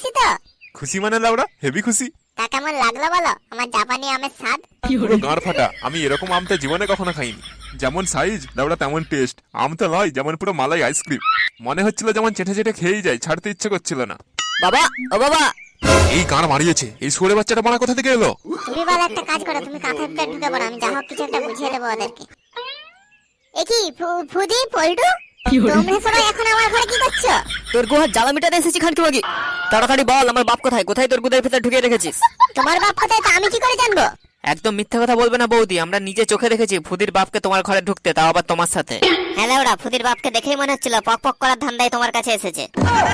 খুশি তো? খুশি মানে লাউড়া হেভি খুশি? তা কেমন লাগল বলো? আমার জাপানি আমের স্বাদ? পুরো গাঁড় ফাটা। আমি এরকম আম তো জীবনে কখনো খাইনি। যেমন সাইজ লাউড়া তেমন টেস্ট আম তো নয় যেমন পুরো মালাই আইসক্রিম মনে হচ্ছিল যেমন চেটে চেটে খেয়েই যায় ছাড়তে ইচ্ছে করছিল না। বাবা ও বাবা! এই গাঁড় মারিয়েছে। এই সোরে বাচ্চাটা মারা কোথা থেকে এলো? তুমি বলো একটা কাজ করো তুমি ভিতরে ঢুকে পড়ো আমি যা হোক কিছু একটা বুঝিয়ে দেবো ওদেরকে। এ কি ফু- ফুদি পল্টু? তোমরা সবাই এখন আমার ঘরে কি করছ? তোর গুহার জ্বালা মিটাতে এসেছি খানকি বাগি। তাড়াতাড়ি বল আমার বাপ কোথায়? কোথায় তোর গুদের ভেতর ঢুকিয়ে রেখেছিস? তোমার বাপ কোথায় তা আমি কি করে জানব? একদম মিথ্যা কথা বলবে না বৌদি আমরা নিজে চোখে দেখেছি ফুদির বাপকে তোমার ঘরে ঢুকতে তাও আবার তোমার সাথে। হ্যালো ওরা ফুদির বাপকে দেখেই মনে হচ্ছিল পক পক করার ধান্দায় তোমার কাছে এসেছে।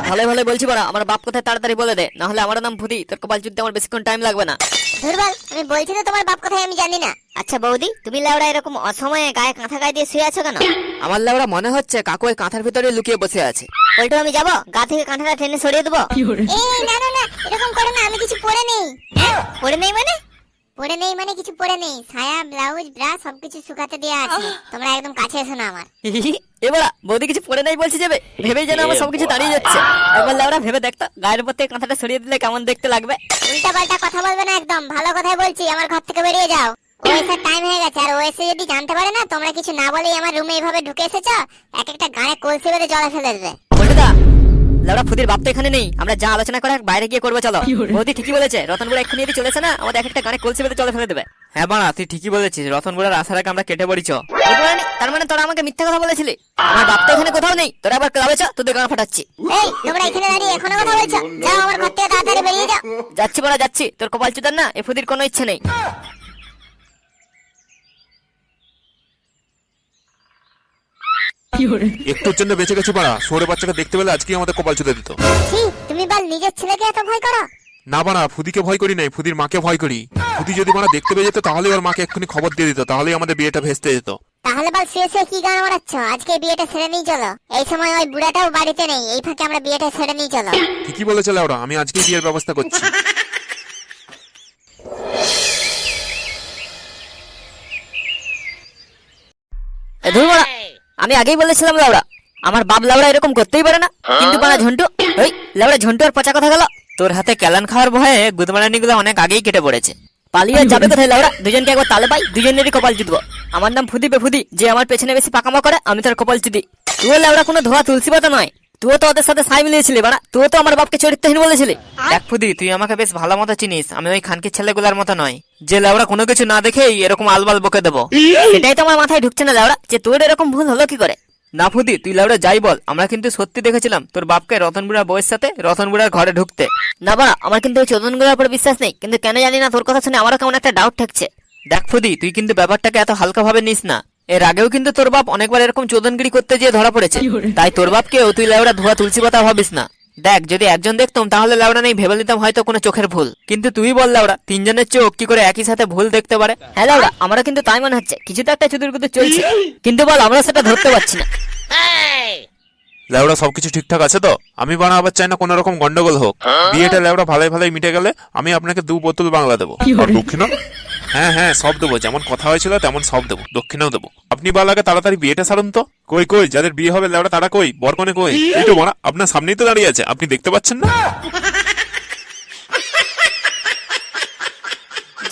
ভালো ভালো বলছি বাড়া আমার বাপ কোথায় তাড়াতাড়ি বলে দে না হলে আমার নাম ফুদি তোর কপাল যুদ্ধে আমার বেশিক্ষণ টাইম লাগবে না। দুর্বল আমি বলছি তো তোমার বাপ কোথায় আমি জানি না। আচ্ছা বৌদি তুমি লেওড়া এরকম অসময়ে গায়ে কাঁথা গায়ে দিয়ে শুয়ে আছো কেন? আমার লেবরা মনে হচ্ছে কাকু ওই কাঁথার ভিতরে লুকিয়ে বসে আছে। পল্টু আমি যাব? গা থেকে কাঁথাটা টেনে সরিয়ে দেবো? এই না না না এরকম করো না আমি কিছু পরে নেই। হ্যাঁ? পরে নেই মানে? পরে নেই মানে কিছু পরে নেই। ছায়া ব্লাউজ ব্রা সবকিছু শুকাতে দেওয়া আছে। তোমরা একদম কাছে এসো না আমার। এবারা বৌদি কিছু পড়ে নাই বলছি যাবে ভেবেই যেন আমার সবকিছু দাঁড়িয়ে যাচ্ছে। একবার লাউরা ভেবে দেখতো গায়ের উপর থেকে কাঁথাটা সরিয়ে দিলে কেমন দেখতে লাগবে। উল্টা পাল্টা কথা বলবে না একদম ভালো কথাই বলছি আমার ঘর থেকে বেরিয়ে যাও। ওয়েসের টাইম হয়ে গেছে আর ওয়েসে যদি জানতে পারে না তোমরা কিছু না বলেই আমার রুমে এইভাবে ঢুকে এসেছ এক একটা গায়ে কলসি বেঁধে জলে ফেলে দেবে। বলটুদা লাউরা ফুদির বাপ তো এখানে নেই। আমরা যা আলোচনা করে বাইরে গিয়ে করব চলো। বৌদি ঠিকই বলেছে রতনপুর এক্ষুনি যদি চলেছে না? আমাদের এক একটা গানে কলসি বেঁধে চলে ফেলে দেবে। হ্যাঁ বাড়া তুই ঠিকই বলেছিস। রতনপুরের আসার আগে আমরা কেটে পড়িছ তার মানে তোরা আমাকে মিথ্যা কথা বলেছিলি? আমার বাপ তো এখানে কোথাও নেই। তোরা আবার ক্লাবে চ তোদের গান ফাটাচ্ছি। এই তোমরা এখানে দাঁড়িয়ে এখনও কথা বলছো? যাও আমার ঘর থেকে তাড়াতাড়ি বেরিয়ে যাও। যাচ্ছি বড়া যাচ্ছি। তোর কপাল চুদার না? এ ফুদির কোনো ইচ্ছে নেই। একটুর জন্য বেঁচে গেছে পাড়া সোরে বাচ্চাকে দেখতে পেলে আজকে আমাদের কপাল চুদে দিত। ছি তুমি বল নিজের ছেলেকে এত ভয় করো? না বানা ফুদিকে ভয় করি নাই ফুদির মাকে ভয় করি। ফুদি যদি বানা দেখতে পেয়ে যেত তাহলে ওর মাকে এক্ষুনি খবর দিয়ে দিত তাহলেই আমাদের বিয়েটা ভেস্তে যেত। তাহলে বল শুয়ে শুয়ে কি গান মারাচ্ছ আজকে বিয়েটা ছেড়ে নিয়ে চলো। এই সময় ওই বুড়াটাও বাড়িতে নেই এই ফাঁকে আমরা বিয়েটা ছেড়ে নিয়ে চলো। ঠিকই বলেছে লাউরা আমি আজকেই বিয়ের ব্যবস্থা করছি। আমি আগেই বলেছিলাম লাউড়া। আমার বাপ লাউড়া এরকম করতেই পারে না। কিন্তু পানা ঝন্টু ওই লাউড়া ঝন্টু আর পচা কথা গেল। তোর হাতে ক্যালান খাওয়ার ভয়ে গুদমারানি গুলো অনেক আগেই কেটে পড়েছে। পালিয়ে যাবে কোথায় লাউড়া? দুজনকে একবার তালে পাই দুজনেরই কপাল জুতবো। আমার নাম ফুদি বেফুদি যে আমার পেছনে বেশি পাকামা করে আমি তার কপাল চুদি তুই লাউড়া কোনো ধোয়া তুলসী পাতা নয়। তুইও তো ওদের সাথে সাই মিলিয়েছিলি বাড়া। তুইও তো আমার বাপকে চরিত্রহীন বলেছিলি। দেখ ফুদি তুই আমাকে বেশ ভালো মতো চিনিস। আমি ওই খানকির ছেলেগুলার মতো নয় যে কোনো কিছু না দেখেই এরকম আলবাল বকে দেবো। সেটাই তো আমার মাথায় ঢুকছে না যে তোর এরকম ভুল হলো কি করে? না ফুদি তুই যাই বল। আমরা কিন্তু সত্যি দেখেছিলাম তোর বাপকে রতনবুড়া বউয়ের সাথে রতনবুড়ার ঘরে ঢুকতে। না বাড়া আমার কিন্তু ওই চোদনগুলোর উপর বিশ্বাস নেই। কিন্তু কেন জানি না তোর কথা শুনে আমারও কেমন একটা ডাউট ঠাকছে। দেখ ফুদি তুই কিন্তু ব্যাপারটাকে এত হালকা ভাবে নিস না। এর আগেও কিন্তু তোর বাপ অনেকবার এরকম চোদনগিরি করতে গিয়ে ধরা পড়েছে। তাই তোর বাপকেও তুই লেবড়া ধোয়া তুলসী পাতা ভাবিস না। দেখ যদি একজন দেখতাম তাহলে লেবড়া নেই ভেবে নিতাম হয়তো কোনো চোখের ভুল। কিন্তু তুই বল লেবড়া তিনজনের চোখ কি করে একই সাথে ভুল দেখতে পারে? হ্যাঁ লাউড়া আমারও কিন্তু তাই মনে হচ্ছে। কিছু তো একটা চুদুর কুদুর চলছে। কিন্তু বল আমরা সেটা ধরতে পারছি না। লেওড়া সবকিছু ঠিকঠাক আছে তো? আমি বানা আবার চাই না কোনো রকম গন্ডগোল হোক। বিয়েটা লেওড়া ভালোই ভালোই মিটে গেলে আমি আপনাকে দু বোতল বাংলা দেবো। আর দক্ষিণা হ্যাঁ হ্যাঁ সব দেবো। যেমন কথা হয়েছিল, তেমন সব দেবো। দক্ষিণাও দেবো। আপনি বালাকে তাড়াতাড়ি বিয়েটা সারুন তো। কই কই, যাদের বিয়ে হবে লেওড়া তারা কই? বরকনে কই? এই তো বানা আপনার সামনেই তো দাঁড়িয়ে আছে। আপনি দেখতে পাচ্ছেন না?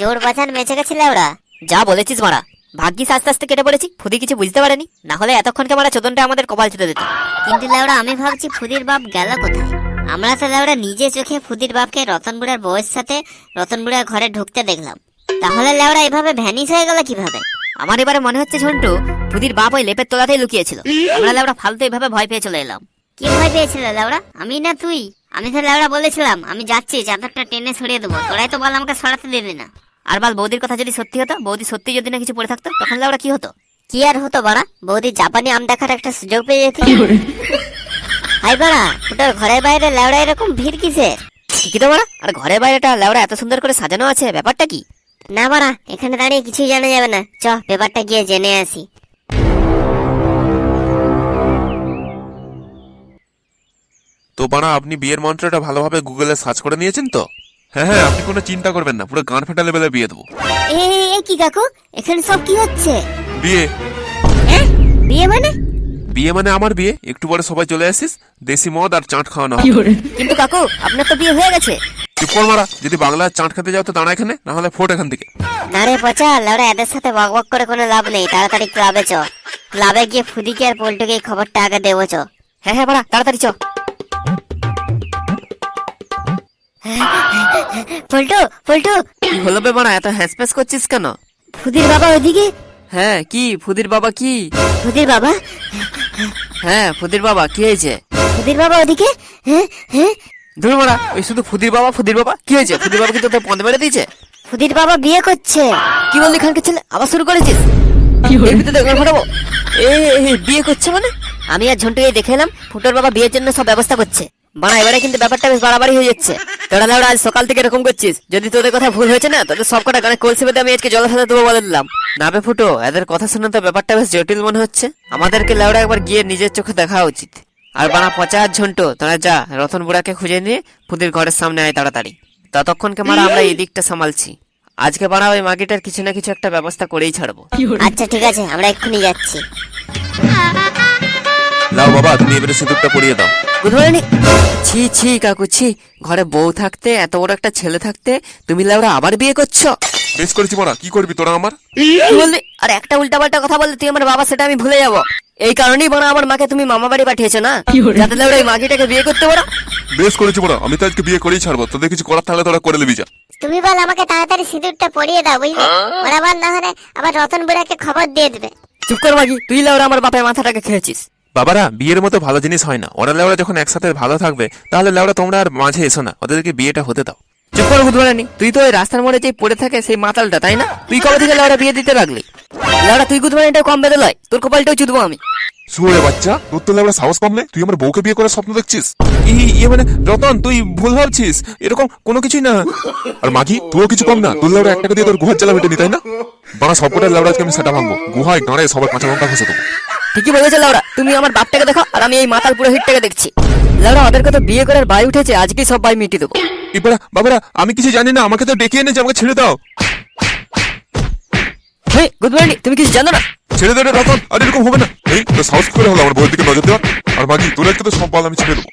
জোর বাজান মেচে গেছিল ওরা। যা বলেছিস মারা। ভাগ্যিস আস্তে আস্তে কেটে পড়েছি, ফুদি কিছু বুঝতে পারেনি। না হলে এতক্ষণকে মারা চোদনটা আমাদের কপাল চুতে দিত। কিন্তু লেওড়া, আমি ভাবছি ফুদির বাপ গেল কোথায়? আমরা তো লেওড়া নিজে চোখে ফুদির বাপকে রতন বুড়ার বউয়ের সাথে রতন বুড়ার ঘরে ঢুকতে দেখলাম। তাহলে লেওড়া এভাবে ভ্যানিস হয়ে গেল কীভাবে? আমার এবারে মনে হচ্ছে ঝন্টু ফুদির বাপ ওই লেপের তলাতেই লুকিয়েছিল। আমরা লেবড়া ফালতু এইভাবে ভয় পেয়ে চলে এলাম। কি ভয় পেয়েছিল লেওড়া আমি না তুই? আমি তো লেওড়া বলেছিলাম আমি যাচ্ছি চাদরটা টেনে সরিয়ে দেবো। তোরাই তো বল আমাকে সরাতে দিলি না। আর বল বৌদির কথা যদি সত্যি হতো বৌদি সত্যি যদি না কিছু পড়ে থাকতো তখন লেবড়া কি হতো? কি আর হতো বাড়া? বৌদি জাপানি আম দেখার একটা সুযোগ পেয়ে যেত। হাই বাড়া ফুটার ঘরের বাইরে লেওড়া এরকম ভিড় কিসের? ঠিকই তো মারা আর ঘরের বাইরেটা লেবড়া এত সুন্দর করে সাজানো আছে ব্যাপারটা কি? না বাড়া এখানে দাঁড়িয়ে কিছুই জানা যাবে না। চ ব্যাপারটা গিয়ে জেনে আসি। তো বানা আপনি বিয়ের মন্ত্রটা ভালোভাবে গুগলে সার্চ করে নিয়েছেন তো? হ্যাঁ হ্যাঁ আপনি কোনো চিন্তা করবেন না পুরো গান ফাটা লেভেলে বিয়ে দেবো। এ কি কাকু? এখানে সব কি হচ্ছে? বিয়ে। হ্যাঁ? বিয়ে মানে? বিয়ে মানে আমার বিয়ে? একটু পরে সবাই চলে আসিস দেশি মদ আর চাট খাওয়ানো। কিন্তু কাকু আপনার তো বিয়ে হয়ে গেছে। চুপ কর মারা যদি বাংলা চাট খেতে যাও তো দাঁড়া এখানে না হলে ফোট এখান থেকে। না রে পচা লাউড়া এদের সাথে বক বক করে কোনো লাভ নেই তাড়াতাড়ি ক্লাবে চ। ক্লাবে গিয়ে ফুদিকে আর পল্টুকে এই খবরটা আগে দেবো চ। হ্যাঁ হ্যাঁ বাড়া তাড়াতাড়ি চ। পল্টু পল্টু। কি হলো বে বাড়া এত হ্যাসপ্যাস করছিস কেন? ফুদির বাবা ওইদিকে? হ্যাঁ কি? ফুদির বাবা কি? ফুদির বাবা? হ্যাঁ ফুদির বাবা কি হয়েছে? ফুদির বাবা ওদিকে হ্যাঁ হ্যাঁ। ধুর মারা ওই শুধু ফুদির বাবা ফুদির বাবা? কি হয়েছে? ফুদির বাবা কি তোদের পদ মেরে দিয়েছে? ফুদির বাবা বিয়ে করছে। কি বললি খানকে ছেলে? আবার শুরু করেছিস? এর ভিতরে গান ফাটাবো এ এ, এ, বিয়ে করছে মানে? আমি আর ঝন্টুকে দেখে এলাম ফুটোর বাবা বিয়ের জন্য সব ব্যবস্থা করছে। বাড়া এবারে কিন্তু ব্যাপারটা বেশ বাড়াবাড়ি হয়ে যাচ্ছে। তোরা লাউড়া আজ সকাল থেকে এরকম করছিস। যদি তোদের কথা ভুল হয়েছে না তোদের সব কটা গানে কলসি বেঁধে আমি আজকে জলের সাথে দেবো বলে দিলাম। না বে ফুটো এদের কথা শুনে তো ব্যাপারটা বেশ জটিল মনে হচ্ছে। আমাদেরকে লেওড়া একবার গিয়ে নিজের চোখে দেখা উচিত। আর বানা পচা আর ঝন্টু তোরা যা রতন বুড়াকে খুঁজে নিয়ে ফুদির ঘরের সামনে আয় তাড়াতাড়ি। ততক্ষণকে মারা আমরা এই দিকটা সামালছি। আজকে বানা ওই মাগিটার কিছু না কিছু একটা ব্যবস্থা করেই ছাড়বো। আচ্ছা ঠিক আছে আমরা এক্ষুনি যাচ্ছি। লাও বাবা তুমি এবারে সিঁদুরটা পরিয়ে দাও। বুঝতে পারিনি ছি ছি কাকু ছি ঘরে বউ থাকতে এত বড় একটা ছেলে থাকতে তুমি লেওড়া আবার বিয়ে করছ? বেশ করেছি মারা কি করবি তোরা আমার? কি বললি? আর একটা উল্টাপাল্টা কথা বললে তুই আমার বাবা সেটা আমি ভুলে যাব। এই কারণেই বড় আমার মাকে তুমি মামা বাড়ি পাঠিয়েছো না? যাতে লাউড়া এই মাগিটাকে বিয়ে করতে পারো। বেশ করেছি মারা আমি তো আজকে বিয়ে করেই ছাড়বো তোদের কিছু করার থাকলে তোরা করে নিবি যা। তুমি বল আমাকে তাড়াতাড়ি সিঁদুরটা পরিয়ে দাও বুঝলে? ওরা আবার না হলে আবার রতন বুড়াকে খবর দিয়ে দেবে। চুপ কর মাগি তুই লাউড়া আমার বাপের মাথাটাকে খেয়েছিস। বাবারা বিয়ের মতো ভালো জিনিস হয় না। ওরা লেওড়া যখন একসাথে ভালো থাকবে তাহলে লেওড়া তোমরা আর মাঝে এসো না ওদেরকে বিয়েটা হতে দাও। চুপ তুই তো ওই রাস্তার মোড়ে যে পড়ে থাকে সেই মাতালটা, তাই না? তুই কবে থেকে লেওড়া বিয়ে দিতে লাগলি লাউড়া, তুই কম তোর কপালটাও চুদবো আমি। শুয়ে বাচ্চা, তোর তো সাহস কম নেই। তুই আমার বউকে বিয়ে করার স্বপ্ন দেখছিস? ইয়ে মানে রতন, তুই ভুল ভাবছিস। এরকম কোনো কিছুই না। আর মাগি, তুইও কিছু কম না। তোর লেওড়া এক টাকা দিয়ে তোর গুহার জ্বালা মেটেনি, তাই না? বানা সবকটার লেওড়া আজকে আমি সেটা ভাঙবো। গুহায় গাঁড়ে সবার কাঁচা লঙ্কা ঘষে দেবো। ঠিকই বলেছে লাউরা তুমি আমার বাপটাকে দেখো আর আমি এই মাতাল পুরো হিটটাকে দেখছি। লাউরা ওদেরকে তো বিয়ে করার বাই উঠেছে আজকেই সব বাই মিটিয়ে দেবো। এবারে বাবারা আমি কিছু জানি না আমাকে তো ডেকে এনেছে আমাকে ছেড়ে দাও। হেই গুড মর্নিং তুমি কিছু জানো না? ছেড়ে দেবে রতন আর এরকম হবে না। এই তো সাহস করে হলো আমার বউয়ের দিকে নজর দেওয়া আর বাকি তোর একটা তো সব পাল আমি ছেড়ে দেবো।